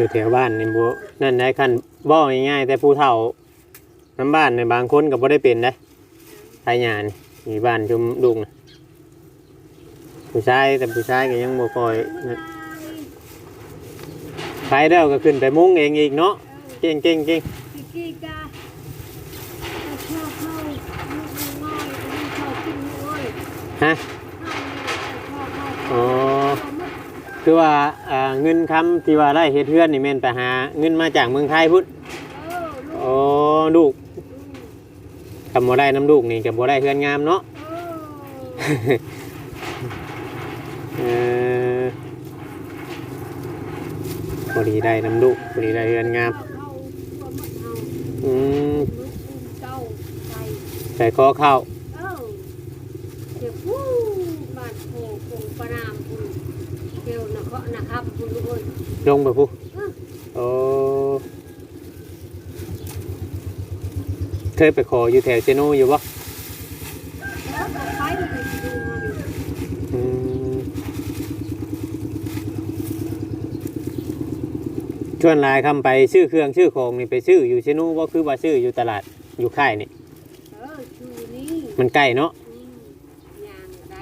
อยู่แถวบ้านในบัวนั่นได้คันบ่ง่ายๆแต่ผู้เฒ่าน้ำบ้านในบางคนก็บ่ได้เป็นได้ทายงานมีบ้านชุมดุงน่ะผู้ชายแต่ผู้ชายก็ยังบ่ค่อยนั่นไปแล้วก็ขึ้นไปมุ้งเองอีกเนาะเก่งเก่งเก่งพี่กี้กาชอบเข้าลูกน้อยมันชอบกินโอ้ยฮะเข้าเนี่ยชอบเข้าอ๋อ คือว่าอ่าเงินคำที่ว่าได้เฮ็ดเฮือนนี่แม่นไปหาเงินมาจากเมืองไทยพุทธเออลูกโอ้ลูกคำบ่ได้น้ำลูกนี่ก็บ่ได้เฮือนงามเนาะ เออเออพอดีได้น้ำดุพอดีได้เรือนงามเข้าเข้าก็มันเอาอืมลูกเจ้าใส่ใส่คอเข้า เออเดี๋ยวฟู้บ้านโพคงประนามคุณเกี่ยว นะเคาะนะครับคุณลูกเอ้ยลงไปผู้เออโอ้เคยไปขออยู่แถวเซโนอยู่ปะแล้วก็ไปเลยดูมันอืมชวนหลายคำไปซื้อเครื่องซื้อของนี่ไปซื้ออยู่เซโนว่าคือว่าซื้ออยู่ตลาดอยู่ค่ายนี่ เออชูนี่มันใกล้เนาะอืมอย่างใด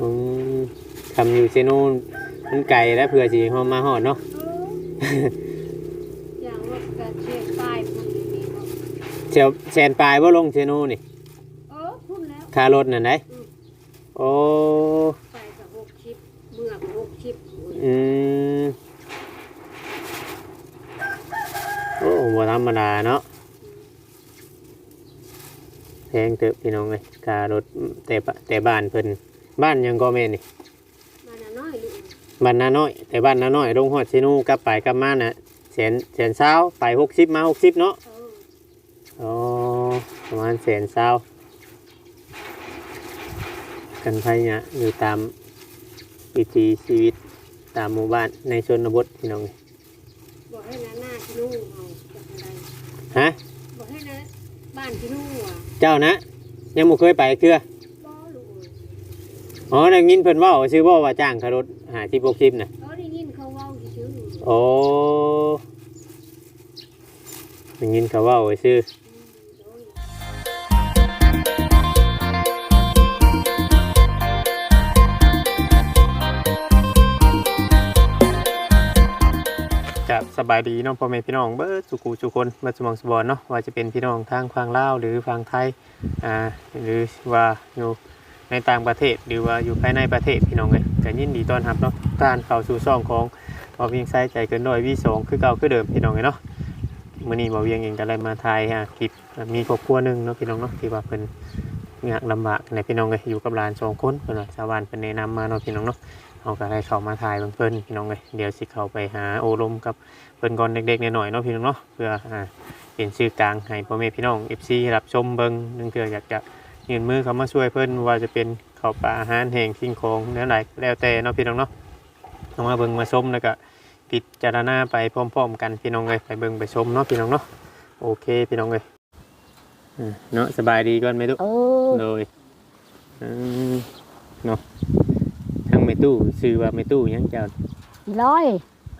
อืมทำอยู่เซโน มันไกลแล้วเผื่อสิเฮามาฮอดเนาะเอออย่างรถกระเชียงใต้คุณมีบ่เชลแซนปลายว่าลงเชนูนี่เออคุณแล้วคารถน่ะไหนโอ้ไปกับหกชิปเมื่อกับหกชิปอืมโอ้บ่ธรรมดาเนาะแพงเติบพี่น้องเลยคารถแต่ปะแต่บ้านเพิ่นบ้านยังก็แม่นนี่ มาน่ะน้อยลูก บ้านนาน้อย แต่บ้านนาน้อยลงฮอดเชนูกลับไปกลับมาน่ะแสนแสนเศร้าไปหกสิบมาหกสิบเนาะเอออ๋อประมาณแสนเศร้ากันไพเนี่ยอยู่ตามวิถีชีวิตตามหมู่บ้านในชนบทพี่น้องบอกให้น้าหน้าที่นู่นเอาจะอะไรฮะบอกให้น้าบ้านที่นู่นอะเจ้านะ ยังบ่เคยไปเคือบ่ลูกเอ้ยอ๋อได้ยินเพิ่นเว่าชื่อบ่ว่าจ้างขารถ หาที่ปกชิปน่ะเออได้ยินเขาเว้าชื่อๆโอ้ได้ยินเขาเว่าชื่อจะสบายดีเน้องพ่อแม่พี่น้องเบิร์ดสุกูสุคนเบิร์ดสมองสบอนเนาะว่าจะเป็นพี่น้องทางฝั่งลาวหรือฝั่งไทยอ่าหรือว่าอยู่ ในต่างประเทศหรือว่าอยู่ภายในประเทศพี่น้องเลยก็ยินดีต้อนรับเนาะการเข้าสู่ช่องของบอเวียงไซใจเกินร้อยวีสองคือเก่าคือเดิมพี่น้องเลยเนาะมื้อนี้บอเวียงเองก็เลยมาถ่ายฮะคลิปมีครอบครัวหนึ่งเนาะพี่น้องเนาะที่ว่าเพิ่นยากลำบากในพี่น้องเลยอยู่กับหลานสองคนเพิ่นชาวบ้านเพิ่นแนะนำมาเนาะพี่น้องเนาะเอาก็ให้เข้ามาถ่ายเบิ่งเพิ่นพี่น้องเลยเดี๋ยวสิเข้าไปหาโอลมกับเพิ่นก่อนเด็กๆหน่อยๆเนาะพี่น้องเนาะเพื่ออ่าเป็นชื่อกลางให้พ่อแม่พี่น้อง FC รับชมเบิ่งนึงเถื่ออยากจะ ยื่นมือเข้ามาช่วยเพิ่นว่าจะเป็นข้าวปลาอาหารแห้งสิ่งของแนวไหนแล้วแต่เนาะพี่น้องเนาะเอามาเบิ่งมาชมแล้วก็พิจารณาไปพร้อมๆ กันพี่น้องเลยไปเบิ่งไปชมเนาะพี่น้องเนาะโอเคพี่น้องเลยอ่าเนาะสบายดีก่อนไหมทุกเออโดยอืมเนาะทั้งแม่ตู้ชื่อว่าแม่ตู้หยังเจ้าร้อย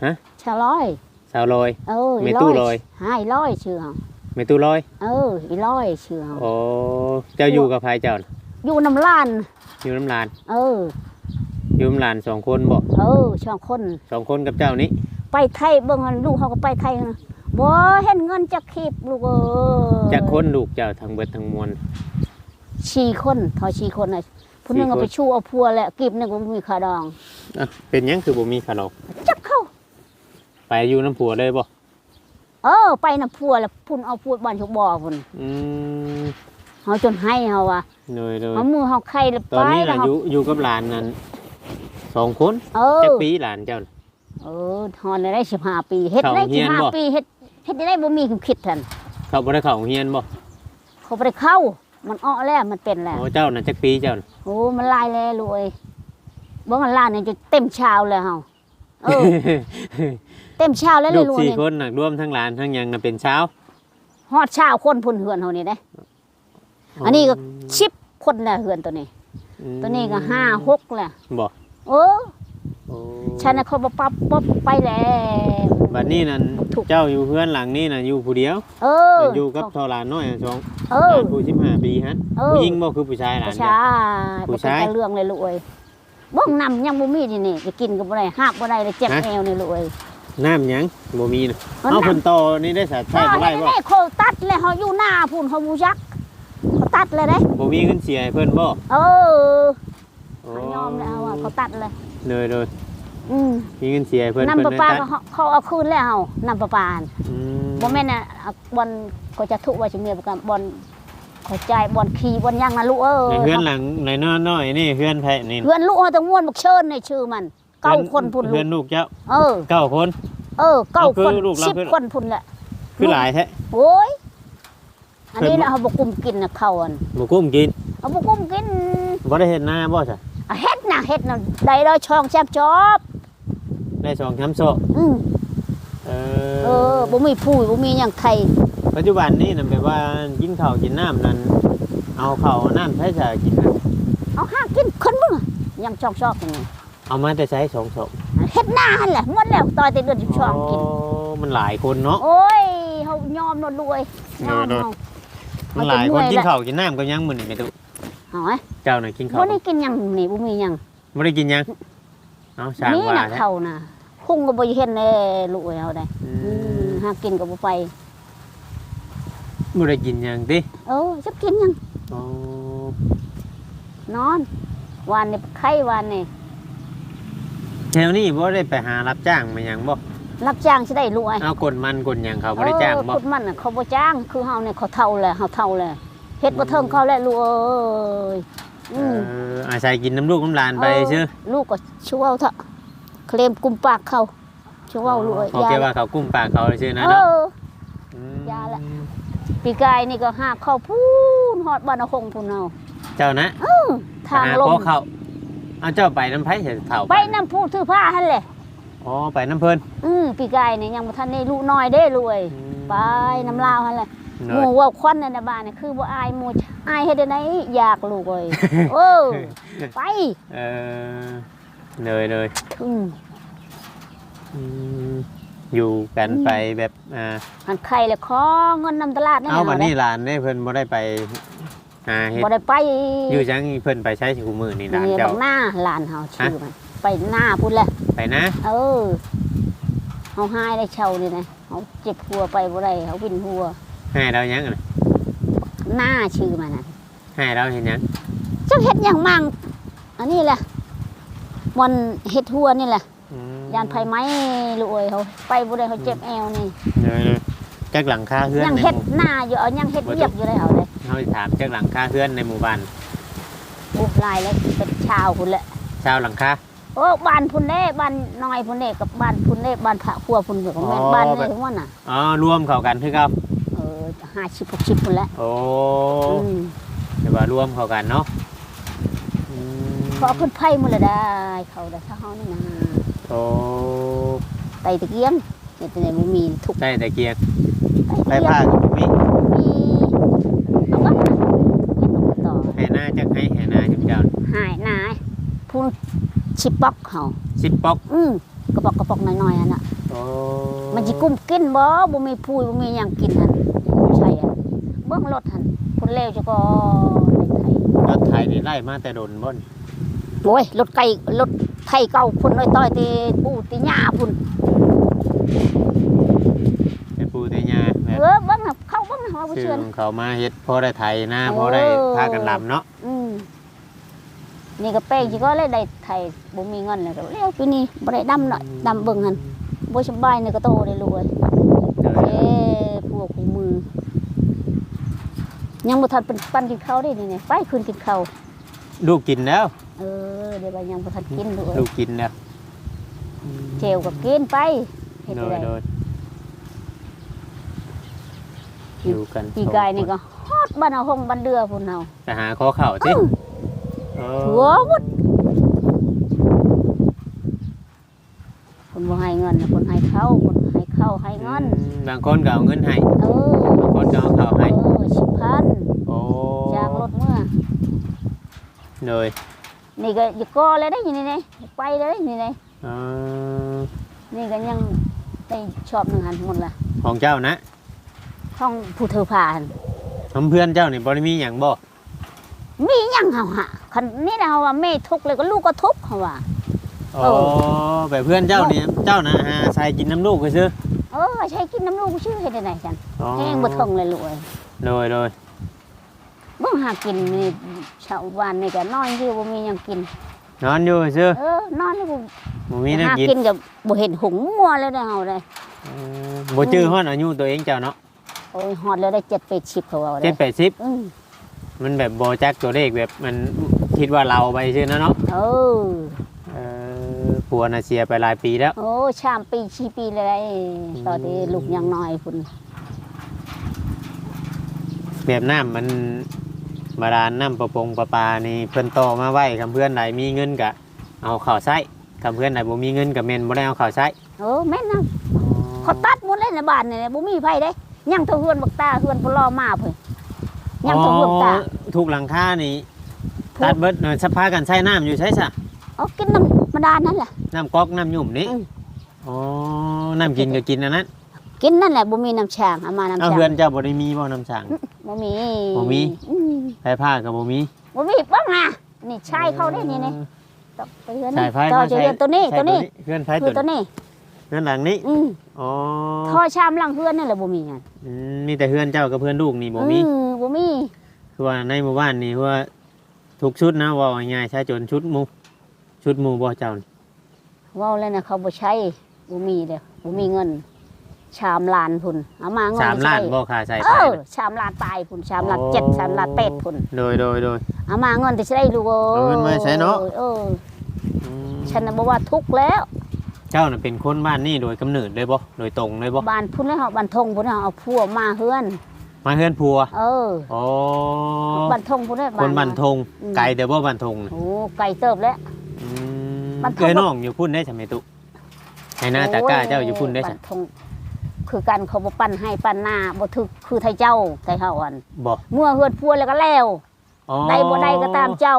ฮะชาร้อยสาวลอยเออไม่ตู้ลอยหายร้อยเชื่อ แม่ตู้ลอย เอออีร้อยเชื่อ โอ้เจ้าอยู่กับใครเจ้าน่ะอยู่น้ำลาน อยู่น้ำลาน เออ อยู่น้ำลานสองคนบ่เออช่องคน สองคนกับเจ้านี้ไปไทยเบิ่งหั่นลูกเขาก็ไปไทยหั่นบ่เห็นเงินจะคีบลูกเอ้ยจากคนลูกเจ้าทั้งเบิดทั้งมวล สี่คนเทอสี่คนน่ะผู้หนึงสี่ก็คน ไปชูเอาพัวแหละกีบหนึงก็บ่มีค่าดอง อะเป็นหยังคือบ่มีขนมจับเข้าไปอยู่น้ำผัวเลยบ่ เออ ไปน่ะพัวแล้วพุ่นเอาพัวบ้านชกบ่อพุ่นอืมเฮาจนให้เฮาว่าเลยเลยเอามือเฮาไข่แล้วตอนนี้ไปแล้น่ะวเฮาอยู่อยู่กับหลานนั้นสองคนเอจักอปีหลานเจ้าน่ะ เออทอนได้15ปีเฮ็ดได้เข้าเฮียนบ่15ปีเฮ็ดเฮ็ดได้บ่มีความคิดทันเขาบ่ได้เข้าโรงเรียนบ่เขาบ่ได้เข้า มันอ้อแล้วมันเป็นแล้ว โอ้เจ้าน่ะจักปีเจ้าน่ะโอ้มันลายแล้วรวยบ่มันลานนี่จะเต็มชาวเลยเฮา เออ เต็มชาวแล้วเลลูยกรวยสี่นี่คนน่ะรวมทั้งหลานทั้งหยังน่ะเป็นเช้าฮอดชาวคนพุ่นเหือนเฮานี่เด้ อันนี้ก็10คนแล้วเหือนตัวนี้ อืมตัวนี้ก็ห้าหกแหละบ่เออโอ้ฉันน่ะเขาบ่ปั๊บปั๊บไปแล้ว บัดนี้นั่นถูก เจ้าอยู่เพื่อนหลังนี้น่ะอยู่ผู้เดียวเอออยู่กับเท่าหลานน้อยอะสองเอหอลานผู้15ปีฮะเออผู้หญิงบ่คือผู้ชายหลานผู้เจ้าชายผู้ผู้ชาชาย ยเรื่องเลยรวย บ้องนำยังบ่มีนี่นี่จะกินก็บ่ได้หาบบ่ได้เลยเจ็บฮะแอวนี่รวยน้ำหยังบ่มีน่ะมันเอาน้ำเพิ่นโตนี่ได้สาเอใช้อบ่ได้เห็นบ่ได้เขาตัดเลยเฮาอยู่หน้าพุ่นเขาบูยักเขาตัดเลยเด้บ่มีเงินเสียให้เพิ่นบ่เออโอ้เขายอมแล้วว่าเขาตัดเลยเลยเลยอืมมีเงินเสียให้เพิ่นน้ำเพิ่ประนปาเลยก็ตัดเขาเขาเอาคืนแล้วเฮาน้ำประปาน่ะอืมบ่แม่นน่ะเอาบอนก็จะทุกว่าจะเมียประกันบอนเขอใจายบอนขี่บอนยังนะลูกเอ้ในยเฮือนหลังในน้อยๆนี่เฮือนไผนี่เพื่อนลูกเฮาต้องม่วนบักเชิญในชื่อมันเก้าคนพุ่นลูเฮือกนลูกเจ้าเออ เก้าคน เออเก้าเอาคือคนลูกเราสิบคือคนพุ่นแหละคือหลายแท้ โอ้ยอันนี้เพิ่นนะเขาบอกกุมกินนะเขาอันบ่กุ้มกินเขาบอกกุมกินบ่ได้เฮ็ดนาบ่ซะอะเฮ็ดนะเฮ็ดนะได้เลยช่องแซบจอบ ได้สองช้ำโซะอืม เอเออบ่มีผู้บ่มีหยังไข่ ปัจจุบันนี่น่ะแบบว่ากินข้าวกินน้ำนั้น เอาข้าวเอาน้ำใช้จะกินน่ะเอาห้ากินคนมึงอะยังชอกชอกอย่างนี้เอามาแต่ใช้สองศพเฮ็ดหน้าหั่นแหละหมดแล้วต่อยแต่เดือนสิบช่องกินโมันหลายคนเนาะโอ้ยเฮายอมนวดรวยยอมเออเฮามันหลายคนเอาแต่เหนื่อยกินแหละข้าวกินน้ำก็ยังมื้อนี่ไม่ตุเอาไว้เจ้าน่ะกินข้าวบ่ได้กินหยังนี่บ่มีหยังบ่ได้กินหยังเอาสร้างนี่ว่าน่ะแท้เขาน่ะพุ่งก็บ่เห็นแน่ลูกเอ้ยเฮาได้อือืมมหากินก็บ่ไป บ่ได้กินหยังติเออจะกินหยังอ๋อนอนวานนี่ไข้วานนี่แถวนี้บ่ได้ไปหารับจ้างมาหยังบ่รับจ้างสิได้รวยเอากดมันกดหยังเขาบ่ได้จ้างบ่เออขุดมันน่ะเขาบ่จ้าง คือเฮาเนี่ยเขาเท่าแหละเฮาเท่าแหละเฮ็ดบ่เทิงเขาแหละลูกเอ้ยเออืมออาศัยกินน้ำลูกน้ำหลานไปซื่อลูกก็ช่วยเอาเถอะเคลมกุมปากเขาช่วยเอาลูกเอ้ยพอแกว่าเขากุ้มปากเขาซื่อนะเอเนาะอยาละ ปีกายนี่ก็หาบเข้าพูนฮอดบ้านอาคงพูนเอาเจ้านะทางหลขงอเขาเอาเจ้าไปน้ำไผ่เสร็จเถ่าไปน้ำผู้ถือผ้าหั่นแหละอ๋อไปน้ำเพิ่นอือปีกายนี่ยังบ่ทันได้ลูกน้อยเด้ลูกเอ้ยไปน้ำลาวหั่นแหละเนหมู่อะว่าควันในนบ้านนี่คือบ่อายหมู่อายเฮ็ดได้ไหนอยากลูกเอ้ยเออไปเออเลยเลยอืมอืม อยู่กันไปแบบอ่าหันไข่เลยขอเงินนำตลาดนี่เอาบัดนี้แหละหลานได้เพิ่นบ่ได้ไปหาเฮ็ดบ่ได้ไปอยู่จังเพิ่นไปใช้ชูมือนี่หลานนี่เจ้าบักหน้าหลานเฮาชื่อมันไปหน้าพุ่นแหละไปนะ เออเฮาหายได้เช่านี่นะเฮาเจ็บหัวไปบ่ได้เฮาวินหัวให้เรายังน่ะหน้าชื่อมันน่ะให้เราเห็นยังจักเฮ็ดหยังมั่งอันนี้แหละมันเฮ็ดหัวนี่แหละอืม ยานไผไหมลูกเอ้ยเขาไปบ่ได้เขาเจ็บแอวนี่เลยเลยจักหลังคาเฮือนยังในหเฮ็ดมู่หน้าอยู่เอายังเฮ็ดเรียบอยู่เลยเอาเลยเฮาสิถามจักหลังคาเฮือนในหมู่บ้านโอ้ลายแล้วเป็นชาวพุ่นแหละชาวหลังคา โอ้บ้านพุ่นเด้บ้านน้อยพุ่นเด้กับบ้านพุ่นเด้บ้านพระครัวพุ่นเด้ของแม่นอ๋อบ้านแบบนี่ถึงว่าน่ะอ๋อรวมเข้ากันคือเก่าเออ50 60พุ่นแหละโอ้อืมเดี๋ยวว่ารวมเข้ากันเนาะอืมขอขึ้นไผ่มื้อละได้เขาได้ถ้าเฮานี่นะ โอ้ไตตะเกียงเฮ็ดได้บ่มีทุกใช่แต่เกียร์ไตไปเกียงผ้ากับมีมีเอาวะเฮ็ดมันต่อแห่หน้าจักให้แห่หน้าจุดเจ้าหายนายผู้ชิปอกเขาสิบป๊อกอืมกระบอกกระบอกน้อยๆอันน่ะ โอ้มันสิกุ้มกินบ่บ่มีพูยบ่มีหยังกินหั่นใช่อะเบิ่งรถหั่นพุ่นเลวจะก็ในไทยรถไทยนี่ไล่มาแต่โดนบ่น โอ้ยรถไก่รถไทยเก่าพุ่นน้อยต้อยตีปูตีหญ้าพุ่นเป็นปูชื่อเชื่อของเขามาเฮ็ดพอได้ไถนาพอได้เออพากันลำเนาะอืมนี่ก็แป้งที่ก็เลยได้ไทยบ่มีเงินเลยก็เลี้ยวปีนี้บ่ได้ดำหน่อยดำเบิ่งหั่นบ่สบายนี่ก็โตได้รวยเดี๋ยวเอ้พวกคู่มือ ยังบ่ทันเป็นปั้นกินข้าวได้นี่ไงไปคืนกินข้าวลูกกินแล้วเออเดี๋ยวว่ายังบ่ทันกินด้วยลูกกินแล้วเจลก็กินไปเฮ็ดโดได้ยโดยอยู่กันปีกายนี่ก็ฮอดบ้านเอาห้องบ้านเดือพุ่นเฮาไปหาข้อเข่าสิเออหัววุดคนบ่ให้เงินน่ะคนให้เข้าคนให้เข้าให้เงินบางคนก็เอาเงินให้เออบางคนก็เอาข้าวเอให้อสิบพันโอ้จ้างรถเมื่อโดย นี่ก็อย่าก่อเลยได้อยังนี่นี่ไปเลยได้อนี่นี่เออนี่ก็ยังได้ชอบหนึ่งหันหมดละของเจ้านะห้องผู้เธอผ่านทำเพื่อนเจ้านี่บ่ได้มีหยังบ่มีหยังเฮาหะคันนี่นะเฮาว่าแม่ทุกข์เลยก็ลูกก็ทุกข์เฮาว่าโอ้เอแบบเพื่อนเจ้านี่เจ้านะหาใส่กินน้ำลูกก็ซื้อเออใช้กินน้ำลูกชื่อเฮ็ดได้ไหนจันอ๋อแห้งบ่ทงเลยลูกเอ้ยโดยโดย บ่หากินนี่ชาวบ้านนี่ก็นอนอยู่บ่มีหยังกิน นอนอยู่ซื้อเออนอนนี่บ่บ่มีแน้ำหากินกินก็บ่เห็นหุงมัวเลยเด้อเฮาเลยเออบ่จื้อฮอดอายุตัวเองเจ้าเนาะโอ้ยฮอดแล้วได้7 8 10เขาว่าเจ็ได้ดแปดสิบอือมันแบบบ่จักตัวเลขแบบมันคิดว่าเราไปซื่อนะเนาะเออเออผัวน่ะเสียไปหลายปีแล้ว โอ้ชามปีชีปีเลย ตอนนี้ลูกยังน้อยพุ่นแบบน้ำมัน บาดาลน้ำประปงประปานี่เพิ่นต่อมาไว้คำเพื่อนใดมีเงินก็เอาเข้าวใช้คำเพื่อนใดบ่มีเงินก็แม่นบ่ได้เอาเข้าวใช้เออแม่นนะเขาตัดหมดเลยในบ้านนี่บ่มีไผเด้ยังเท่าเฮือนบักตาเฮือนบ่รอมาเพิ่นยังเท่าเฮือนตาอ๋อทุกหลังคานี่ตัดเบิดเออสภากันใช้น้ำอยู่ใช่ซะเอากินน้ำมาดานนั่นแหละ น้ำก๊อกน้ำยุ่มนี่อืม อ๋อน้ำกินก็กินอันนั้นกินนั่นแหละบ่มีน้ำช้างเอามาน้ำเอาช้างเพื่อนเจ้าบ่ได้มีบ่น้ำสั่ง บ่มีบ่มี อืมไฟผ้าก็บ่มีบ่มีบ้างนะนี่ชายเขาได้นี่นี่ตบไปเฮือนใช่นี่ไฟต่อมาจะใช้เฮือนตัวนี้ใช้ตัวนี้เพื่อนไฟคือตัตัววนี้นี้ เพื่อนหลังนี้ อืมอ๋อท่อชามหลังเฮือนนั่นแหละบ่มีไงอืมมีแต่เพื่อนเจ้ากับเพื่อนลูกนี่บ่มี อืมบ่มี คือว่าในหมู่บ้านนี่คือว่าทุกชุดนะว่าง่ายๆใช้จนชุดหมู่ชุดหมู่บ่เจ้านี่เว้าแล้วนะเขาบ่ใช้บ่มีเด้อบ่มีเงิน ชามล้านพุ่นเอามาเงินสามล้านใช้บ่ค่าใช้เอไฟอน่ะชามล้านตายพุ่นชามล้านโอ้เจ็ดชามล้านเป็ดพุ่นโดยโดยโดย เอามาเงินจะใช้ลูกเอ้ยเอาเงินมาใช้เนาะเอออืมฉันน่ะบอกว่าทุกข์แล้ว เจ้าน่ะเป็นคนบ้านนี่โดยกำเนิดเลยบ่โดยตรงเลยบ่บ้านพุ่นแล้วเขาบ้านทงพุ่นแล้วเอาพัวมาเฮือน มาเฮือนผัวเอออ๋อบ้านทงพุ่นแล้วคนบ้านทงอืม ไกลแต่บ่บ้านทงน่ะโอ้ไก่เติบแล้ว อืมบ้านทงเอ้ยน้องอยู่พุ่นได้ใช่ไหมตุให้หน้าตากล้าเจ้าอยู่พุ่นได้บ้าใช่นทง คือกันเขาบ่ปั้นให้ปั้นหน้าบ่ถึกคือไทยเจ้าไทยเฮาอันบ่เมื่อเฮือนพัวแล้วก็แล้วอ๋อได้บ่ได้ก็ตามเจ้า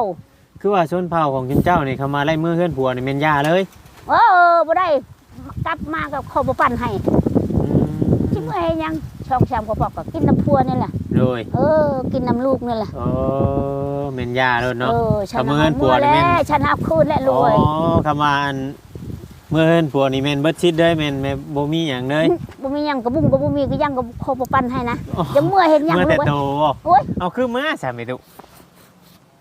คือว่าชนเผ่าของคุณเจ้านี่เขามาไล่มือเฮือนผัวนี่แม่นยาเลยเออบ่ได้กลับมากับเขาบ่ปั้นให้อืมจิเมื่อยยังช่องชามก็บอกก็กินน้ำพัวนี่แหละโดยเออ กินน้ำลูกนี่แหละอ๋อแม่นยาเลยเนาะเออฉันกับมื้อเอาเงินผัวเมื่อนี่แล้แม่นวฉันเอาคืนแล้วรอ๋อวยคำว่าอัน เมื่อเฮือนผัวนี่แม่นเบิดชิดเลยแม่นแม่นบ่มีหยังเลยบ่มีหยังกับบุ้งกับบ่มีก็ยังกับโคบปั้นให้นะอ๋อจะเมื่อเห็นหยังเมื่อลูแต่กเอ้ยโตบ่โอ้ยเอาคือมาใช่ไหมตุ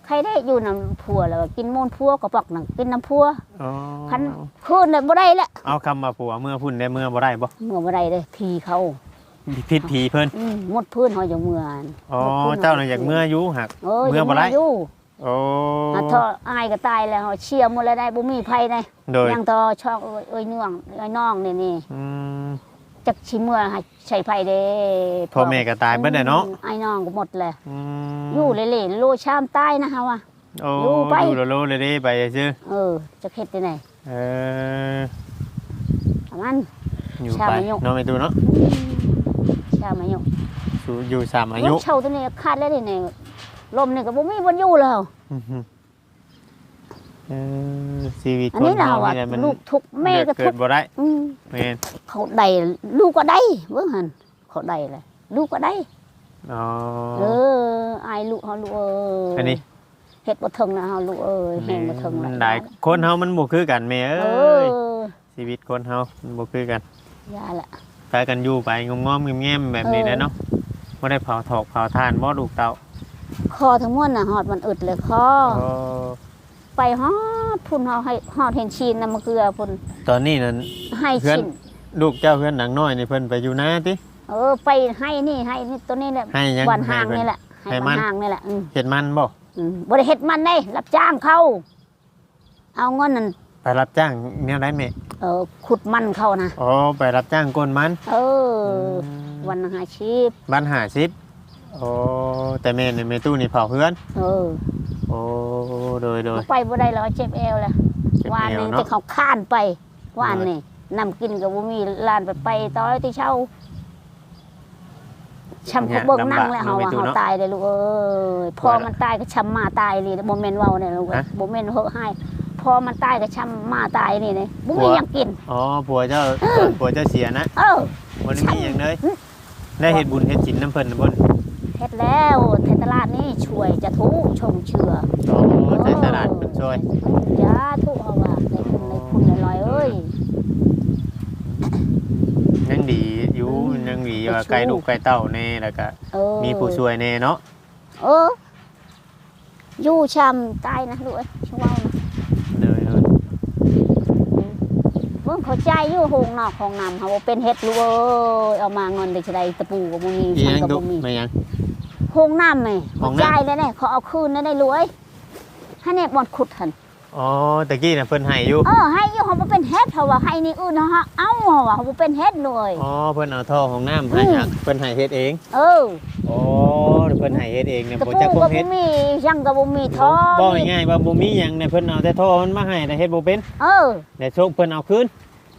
ใครได้อยู่น้ำพัวแล้วก็กินมูลพัวก็ปอกหนังกินน้ำพัวอ๋อคันคืนเลยบ่ได้ละเอาคำว่าผัวเมื่อพุ่นได้เมื่อบ่ได้บ่เมื่อบ่ได้เลยพีเขาผิดผีเพิ่นอืมหมดพื้นเฮาจะเมื่ออ๋อเจ้าน่ะอยากเมื่ออยู่หักเออเมื่อบ่ได้ยู่ โอ้หาทออายก็ตายแล้วเฮาเชียร์หมดแล้วได้บ่มีไผได้โดยยังต่อช่องเอ้ยเอ้ยเนื่องเอ้ยน้องนี่นี่อืมจักชิเมื่อให้ใช้ไผเด้พ่อแม่ก็ตายเบิดแล้วเนาะอืมไอ้น้องก็หมดเลยอืมอยู่เล่ๆโลชามตายนะฮะว่ะโอ้อยู่ไปดูโลๆเลยเดิไปซื่อเออจะเฮ็ดได้ไหนเออประมาณอยู่ชาวไปอายุเน้องไม่ตูเนาะชามอายุอยู่อยู่สามอายุรถเช่าตัวนี้ขาดแล้วนี่นี่ ลมนี่ก็บ่มีบ่อยู่แล้วอื้อหือเออชีวิตอันคนนี้น่ะเฮาว่านี่แหละมันลูกทุกข์แม่ก็เกิทุดกข์บ่ได้อืมแม่นเขาได้ลูกก็ได้เบิ่งหั่นเขาได้เลยลูกก็ได้ อ๋อเอออายลูกเฮาลูกเอ้ยอันนี้เฮ็ดบ่ถึงนะเฮาลูกเอ้ยแฮงบ่ถึงมันละได้คนเฮามันบ่คือกันแม่เอเอ้ยอชีวิตคนเฮามันบ่คือกันอย่าละไปกันอยู่ไปงอมๆแง้มๆแบบนี้แหละเนาะบ่ได้เผาถอกเผาทานบ่ลูกเต้า คอทั้งมวลน่ะหอดมันอึดเลยคออ๋อไปฮอดพุ่นเฮาให้ฮอดเห็นชีนน้ำมะเกลือพุ่นตอนนี้นั่นให้เพื่อนชินลูกเจ้าเพื่อนหนังน้อยนี่เพิ่นไปอยู่นาติ เออ ไปให้นี่ให้นี่ตัวนี้แหละให้ยังวันห่างให้เพิ่น นี่แหละให้ให้มัวันนห่างนี่แหละอืมเฮ็ดมันบ่อืมบ่ได้เฮ็ดมันเด้รับจ้างเขาเอาเงินนั่นไปรับจ้างแนวใดแม่เออขุดมันเขานะอ๋อไปรับจ้างก้นมันเออวันหาชีพบ้านหาสิบ โอ้แต่แม่นี่แม่ตู้นี่เผาเพื่อน เออโอ้โดยโดยไปบ่ได้แล้วเจ็บเอวแล้วเจ็บวานแอวนี้เนาะแต่เขาข้านไปวานโอ้ยนี่นำกินกับบ่มีลานไปไปต่อยที่เช่าช้ำเขาเบิ่งนั่งแล้วเฮาว่าเฮาตายเลยลูกเอ้ยพอมันตายก็ช้ำมาตายเลยบ่แม่นเว้าเนี่ยลูกเอ้ยบ่แม่นเฮอะให้พอมันตายก็ช้ำมาตายนี่นี่บ่มีหยังกิน อ๋อผัวเจ้าผัวเจ้าเสียนะเออบ่ได้มีหยังเลยได้เฮ็ดบุญเฮ็ดศีลน้ำเพิ่นน่ะบ่น เฮ็ดแล้วในตลาดนี่ช่วยจะทุชงเชื่อโอ้ใส่ตลาดเพิ่นช่วยยาทุเฮาว่าได้คุณได้คุณลอยๆเอ้ยยังดีอยู่ยังดีว่าไกลลูกไกลเต้าแน่แล้วก็เออมีผู้ช่วยแน่เนาะเอออยู่ช้ำตายนะลูกเอ้ยช่วยเว้านะ โดยโดย เบิ่งเข้าใจอยู่โรงนอกของน้ำเฮาบ่เป็นเฮ็ดลูกเอ้ยเอามาเงินได้จะได้ตะปูก็บ่มีอีหช่างยังก็ดุบ่มีไม่หยังโรงน้ำแม่โรงเข้าน้ำใจแล้วเนี่ยเขาเอาคืนได้ได้ลูกเอ้ยให้เนี่ยบ่อนขุดหั่นอ๋อตะกี้น่ะเพิ่นให้อยู่เออให้อยู่เฮาบ่เป็นเฮ็ดเพราะว่าให้นี่อื่นเฮาเอาเฮาว่าเฮาบ่เป็นเฮ็ดเลยอ๋อเพิ่นเอาท่อของน้ำให้อืมฮะเพิ่นให้เฮ็ดเอง เออโอ้ เพิ่นให้เฮ็ดเองเนี่ยตะบ่ปูจักคก็งบ่เฮ็ดมีช่างก็บ่มีท่อบ่นี่ง่ายๆว่าบ่มีหยังเนี่ยเพิ่นเอาแต่ท่อมันมาให้แต่เฮ็ดบ่เป็นเออ แต่โชคเพิ่นเอาคืน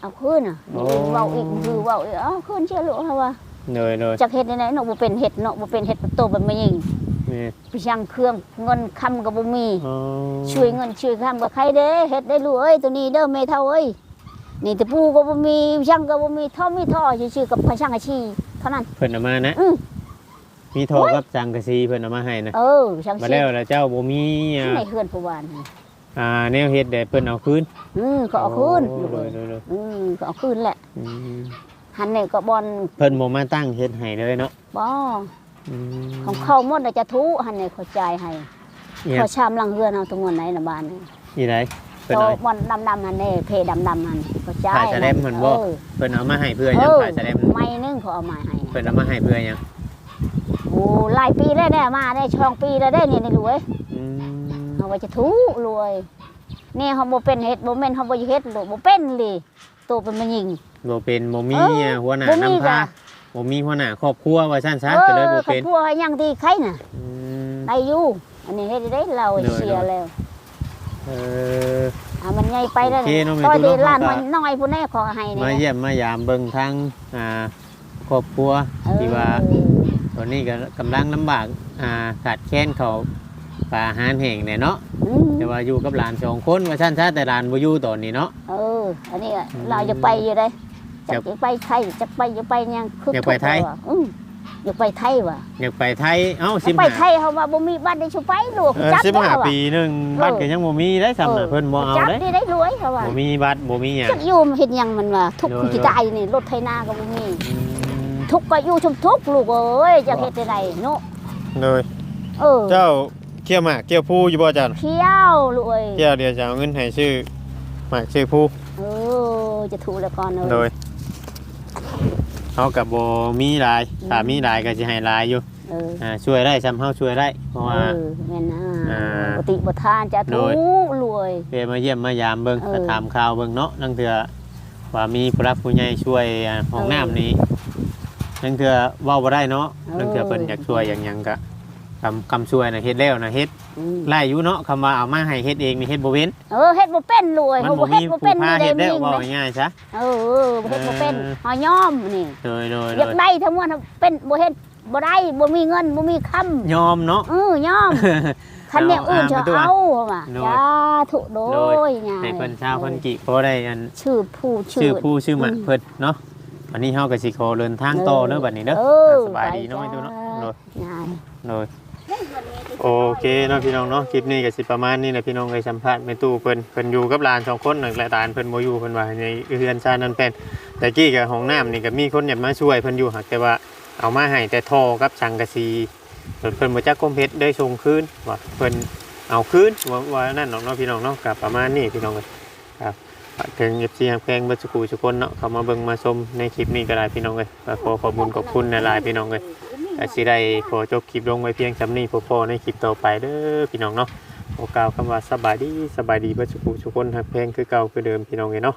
เอาคืนอะโอ้ เว้าอีกคือเว้าอีกเอาคืนเชื่อลูกเฮาว่าเลยเลยจักเฮ็ดได้ไหนเนาะบ่เป็นเฮ็ดเนาะบ่เป็นเฮ็ดโตแบบมายิงนี่ไปช่างเครื่องเงินคำก็บ่มี อ๋อช่วยเงินช่วยคำก็ใครเด้เฮ็ดได้ลูกเอ้ยตัวนี้เด้อแม่เฒ่าเอ้ยนี่ตะปูก็บ่มีช่างก็บ่มีท่อมีท่อชื่อๆกับพระช่างอาชีเท่านั้นเพิ่นเอามานะ อือ มีท่อกับจังกะซีเพิ่นเอามาให้นะเออช่างมาชีแล้วแล้วเจ้าบ่มีอ่าในเฮือนผู้วานนี่อ่าแนวเฮ็ดได้เพิ่นเอาคืนอืมก็เอาคืนโอ้ลูกเลเอ้ยยเลยเลยอืมก็เอาคืนแหละอืมหันนี่ก็บอลเพิ่นบ่มาตั้งเฮ็ดให้เลยเนาะบ่อืมของเขาหมดน่ะจะทุหันนี่เขาจ่ายให้อีหยัเขางชามหลังเฮือนเอาตรงวันไหนน่ะบ้านนี่อีไดเพิ่นโตเอาบอลดำๆหันนี่เพดำๆหันเขาจ่ายถ่ายแสลมเหมือนบ่เออเพิ่นเอามาให้เพื่อหเอยังอถ่ายแสดงไม่นึงเขาเอามาให้เพิ่นเอามาให้เพื่อหยัง โอ้หลายปีแล้วได้มาได้ช่องปีแล้วได้นี่นี่รวยอืมเขาว่าจะทุรวยนี่เขาบ่เป็นเฮ็ดบ่แม่นเขาบ่เฮ็ดลูกบ่เป็นเลยโตเป็นมายิงบ่เป็นบ่มีเอออะหัวหน้าบ่มีนำพาจ้ะบ่มีหัวหน้าครอบครัวว่าซั่นซะเอก็เลยอบ่เขาเป็นพัวให้ยังดีใครน่ะอืมได้อยู่อันนี้เฮ็ดได้เราเนอะเสียแล้วเอออะมันใหญ่ไปแล้วโอเคเนอะแม่ต่อยตุ๊ดีกเนอะล้านเขาก็มันน้อยผู้แน่ขอให้มานี่เยี่ยมมายามเบิ่งทางอ่าครอบครัวเออที่ว่า ตอนนี้ก็กำลังลำบากอ่าขาดแคลนเขาวปลาอาหารแห้งเนี่ยเนาะอืมแต่ว่าอยู่กับหลานสองคนว่าซั่นซะแต่หลานบ่อยู่ตอนนี้เนาะ เออ อันนี้อะอืมเราจะไปอยู่ได้อยากจะไปไทยจะไปจะไปยังคึกอยากไปไทย ทุกข์ว่ะอืมอยากไปไทยว่ะอยากไปไทยเอ้าอยากไปไท15ยเขาว่าบ่มีบ้านได้ชูไปลูกเออจับได้ว่ะ15ปีหนึงบัตรก็ยังบ่มีได้ซ้ำน่ะเพิ่นบ่เอาจับเด้ได้ได้รวยเขาว่าบ่มีบัตรบ่มีหยัง จักอยู่เห็นยังมันว่าทุกข์โดย ที่ตายนี่รถไถนาก็บ่มี อืม ทุกข์ก็อยู่ชุมทุกข์ลูกเอ้ยจะเฮ็ดได้ไดเนาะเลยเออเจ้าเกี่ยวหมากเกี่ยวผู้อยู่บ่จันเที่ยวลูกเอ้ยเกี่ยวเดี๋ยวจะเอาเงินให้ชื่อหมากชื่อผู้เออจะถูกแล้วก่อนเอ้ยโดยเขากับโบมีหลายอืมถ้ามีหลายก็จะให้หลายอยู่เอออ่าช่วยได้ซ้ำเฮาช่วยได้ เพราะว่าเออแม่นนะอ่าปกติบ่ทานจะโดถูยกรวยเพื่อมาเยี่ยมมายามเบิ่งเออก็ถามข่าวเบิ่งเนาะนั่งเถื่อว่ามีผู้รับผู้ใหญ่ช่วยอ่าห้องน้ำนี้ นั่งเถื่อเว้าบ่ได้เนาะนั่งเถื่อเพิ่นอยากช่วยอย่างหยังก็คำคำช่วยน่ะเฮ็ดแล้วน่ะเฮ็ดอืมไล่อยู่เนาะคำว่าเอามาให้เฮ็ดเองนี่เฮ็ดบ่เว้นเออเฮ็ดบ่เป็นรวยมันเฮาบ่บ่เฮ็มีดบ่ผู้เป็นพามีได้เฮ็ดแล้วมิ่งเว้าเลยง่ายๆซะ เออเออบ่เฮ็ดบ่เป็นเออเฮายอมนี่โดยโดยอโดยากยได้ทั้งหมดเป็นบ่เฮ็ดบ่ได้บ่มีเงินบ่มีคำยอมเนาะ เออยอมคันอย่างอื่นจะเอาอ่าเอาว่าโดยจ้าถูกโดยง่ายให้เพิ่นชาวเพิ่นกิพอได้อันชื่อผู้ชื่ชื่ออผู้ชื่อหมันอืมเพิ่นเนาะ วันนี้เฮาก็สิขอเดินทางต่อเด้อบัดนี้เด้อเออสบายดีเนาะไม่ตู้เนาะโดยง่ายโดยโอเคเนาะพี่น้องเนาะคลิปนี้ก็สิประมาณนี้แหละพี่น้องเคยสัมภาษณ์แม่ตู้เพิ่นเพิ่นอยู่กับหลานสองคนหนึ่งและหลานเพิ่นบ่อยู่เพิ่นว่าในเรือนชาตินั่นเป็นแต่กี้กับห้องน้ำนี่ก็มีคนอยากมาช่วยเพิ่นอยู่หักแต่ว่าเอามาให้แต่ท่อกับสังกะสีเพิ่นเพิ่นบ่จักกมเพชรได้ส่งคืนว่าเพิ่นเอาคืนว่าว่านั่นเนาะเนาะพี่น้องเนาะกับประมาณนี้พี่น้องเอ้ยครับ ถึง FC ฮักแพงเบ่สุกูสุกคนเนาะเขามาเบิ่งมาชมในคลิปนี้ก็ได้พี่น้องเลยขอขอบคุณขอบคุณหลน์พี่น้องเลยอาชีได้ขอจบคลิปลงไว้เพียงจำนี้พอพอในคลิปต่อไปเด้อพี่น้องเนาะโอกาวคำว่าสบายดีสบายดีเบัสกูสุกคนหักแพงคือเก่าคือเดิมพี่น้องเอ้ยเนาะ